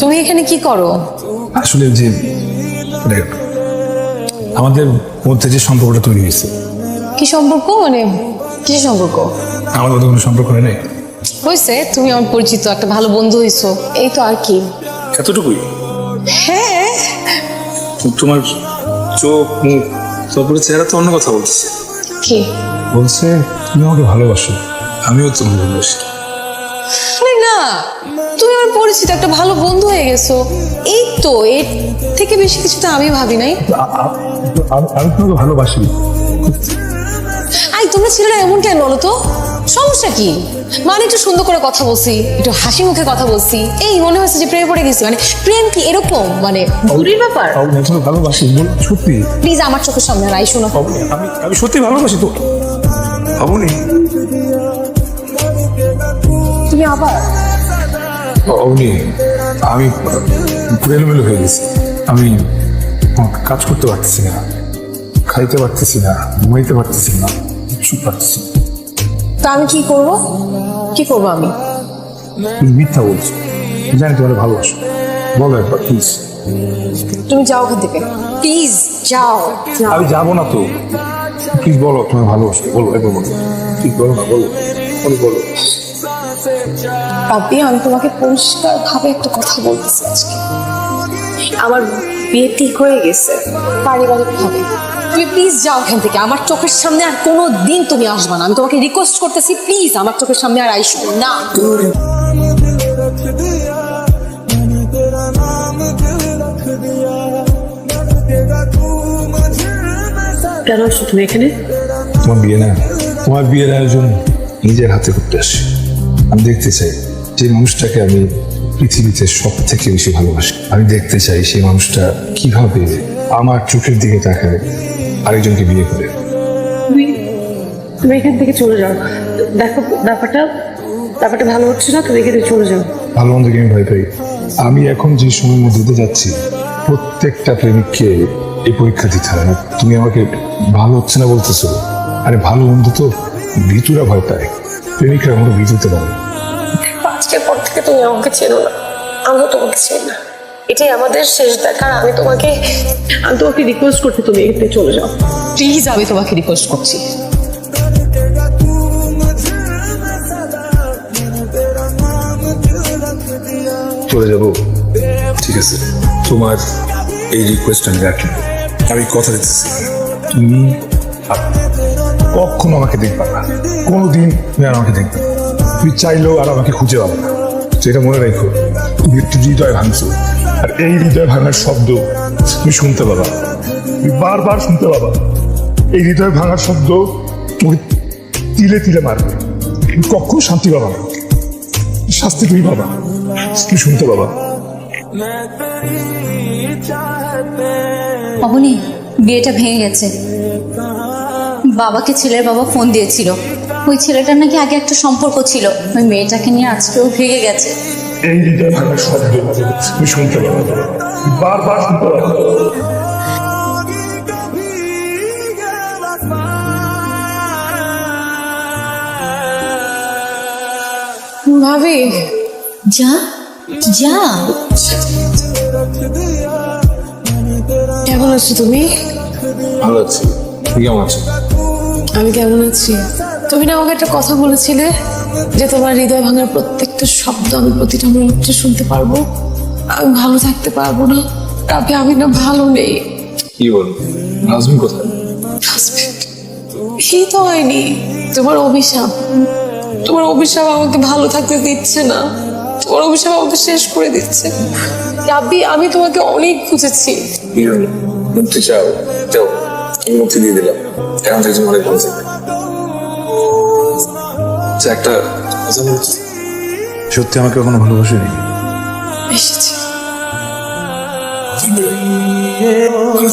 তুমি এখানে কি করো? আসলে যে আমাদের মধ্যে যে সম্পর্কটা তৈরি হয়েছে। কি সম্পর্ক? মানে কি সম্পর্ক? আমার মধ্যে কোনো সম্পর্ক নেই। হয়েছে তুমি আমার পরিচিত একটা ভালো বন্ধু হয়েছো। এই তো আর কি। এতটুকুই? হ্যাঁ। তোমার চোখ মুখ তারপরে চেহারা তো অন্য কথা বলছে। কি? বলছে তুমি আমাকে ভালোবাসো। আমিও তোমাকে ভালোবাসি। আরে না তুমি আমার পরিচিত একটা ভালো বন্ধু হয়ে গেছো। এই তো এর থেকে বেশি কিছু তো আমি ভাবি নাই। আমি- তোমাকে ভালোবাসি। আই তোমরা ছেলেরা এমন কেন বলো তো? সমস্যা কি? মানে একটু সুন্দর করে কথা বলছি একটু হাসি মুখে কথা বলছি। এই মনে হচ্ছে যে প্রেমে পড়ে গেছি। মানে প্রেম কি এরকম? মানে ঘুরির ব্যাপার? ভালোবাসি সত্যি। প্লিজ আমার চোখের সামনে আর আইসো না। আমি আমি সত্যি ভালোবাসি তো? অবনি তুমি আবার? অবনি আমি এলোমেলো হয়ে গেছি। আমি কাজ করতে পারতেছি না খাইতে পারতেছি না ঘুমাইতে পারতেছি না কিছু পারতেছি না। তা আমি কি করব? কি করব আমি? তুমি মিথ্যা বলছো। জানি তোমার ভালোবাসো। বলো একবার প্লিজ তুমি যাও ওখান থেকে। প্লিজ যাও। আমি যাব না তো। প্লিজ বলো তোমার ভালোবাসো। বলো একবার বলো। ঠিক বলো না বলো। বলো। বলো আমি তোমাকে পরিষ্কার ভাবে একটা কথা বলতেছি আজকে। আমার বিয়ে ঠিক হয়ে গেছে। পারিবারিক ভাবে তুমি প্লিজ যাও এখান থেকে। আমার চোখের সামনে আর কোনো দিন তুমি আসবে না। আমি তোমাকে রিকোয়েস্ট করতেছি প্লিজ আমার চোখের সামনে আর আইসো না। কেন আসছো তুমি এখানে? তোমার বিয়ে না তোমার বিয়ের আয়োজন নিজের হাতে করতে আসি। আমি দেখতে চাই। যে মানুষটাকে আমি পৃথিবীতে সব থেকে বেশি ভালোবাসি। আমি দেখতে চাই সেই মানুষটা কীভাবে আমার চোখের দিকে তাকায় আরেকজনকে বিয়ে করে। তুমি এখান থেকে চলে যাও। দেখো ব্যাপারটা ব্যাপারটা ভালো হচ্ছে না? তুমি এখান থেকে চলে যাও। ভালো মন্দকে আমি ভয় পাই। আমি এখন যে সময়ের মধ্যে দিয়ে যাচ্ছি প্রত্যেকটা প্রেমিককে এই পরীক্ষা দিতে হয় না। তুমি আমাকে ভালো হচ্ছে না বলতেছো? আরে ভালো মন্দ তো ভিতুরা ভয় পায়। প্রেমিকরা কোনো ভিতুতে পারে? না। আজকের পর থেকে তুমি আমাকে চেনো না। আমিও তোমাকে চিনি না। এটাই আমাদের শেষ দেখা আমি তোমাকে আমি তোমাকে রিকোয়েস্ট করছি তুমি এখান থেকে চলে যাও। প্লিজ আমি তোমাকে রিকোয়েস্ট করছি। চলে যাব। ঠিক আছে। তোমার এই রিকোয়েস্ট আমি রাখি। আমি কথা দিতেছি। তুমি কখনো আমাকে দেখবে না। কোনোদিন তুমি আর আমাকে দেখবে না। তুমি চাইলেও আর আমাকে খুঁজে পাবে না। এটা মনে রাখো তুমি একটু হৃদয় ভাঙছো। আর এই হৃদয় ভাঙার শব্দ তুমি শুনতে পাবা। তুমি বারবার শুনতে পাবা। এই হৃদয় ভাঙার শব্দ তুমি তিলে তিলে মারবে। তুমি কখনো শান্তি পাবা না। শাস্তি তুমি পাবা। তুমি শুনতে পাবা। অবনি বিয়েটা ভেঙে গেছে। বাবাকে ছেলের বাবা ফোন দিয়েছিল। ওই ছেলেটার নাকি আগে একটা সম্পর্ক ছিল। ওই মেয়েটাকে নিয়ে আজকেও ভেঙে গেছে। এই হৃদয় ভাঙার শব্দ তুমি শুনতে পাবে বারবার শুনতে পাবে ভাবি যা যা। কেমন আছো তুমি? ভালো আছি। তুই কেমন আছো? আমি কেমন আছি? তুমি না আমাকে একটা কথা বলেছিলে যে তোমার হৃদয় ভাঙার প্রত্যেকটা শব্দ আমি প্রতিটা মুহূর্তে শুনতে পারব। আমি ভালো থাকতে পারব না। তবে আমি না ভালো নেই। কি বল? নাজমিন কোথায়? সেই তো হয়নি। তোমার অভিশাপ। তোমার অভিশাপ আমাকে ভালো থাকতে দিচ্ছে না। তোমার অভিশাপ আমাকে শেষ করে দিচ্ছে। রাব্বি আমি তোমাকে অনেক খুঁজেছি। মুক্তি চাও? যাও মুক্তি দিয়ে দিলাম। থেকে তুমি অনেক ভালো থাকবে আচ্ছা, একটা সত্যি আমাকে কখনো ভালোবাসেনি? এসেছি। কি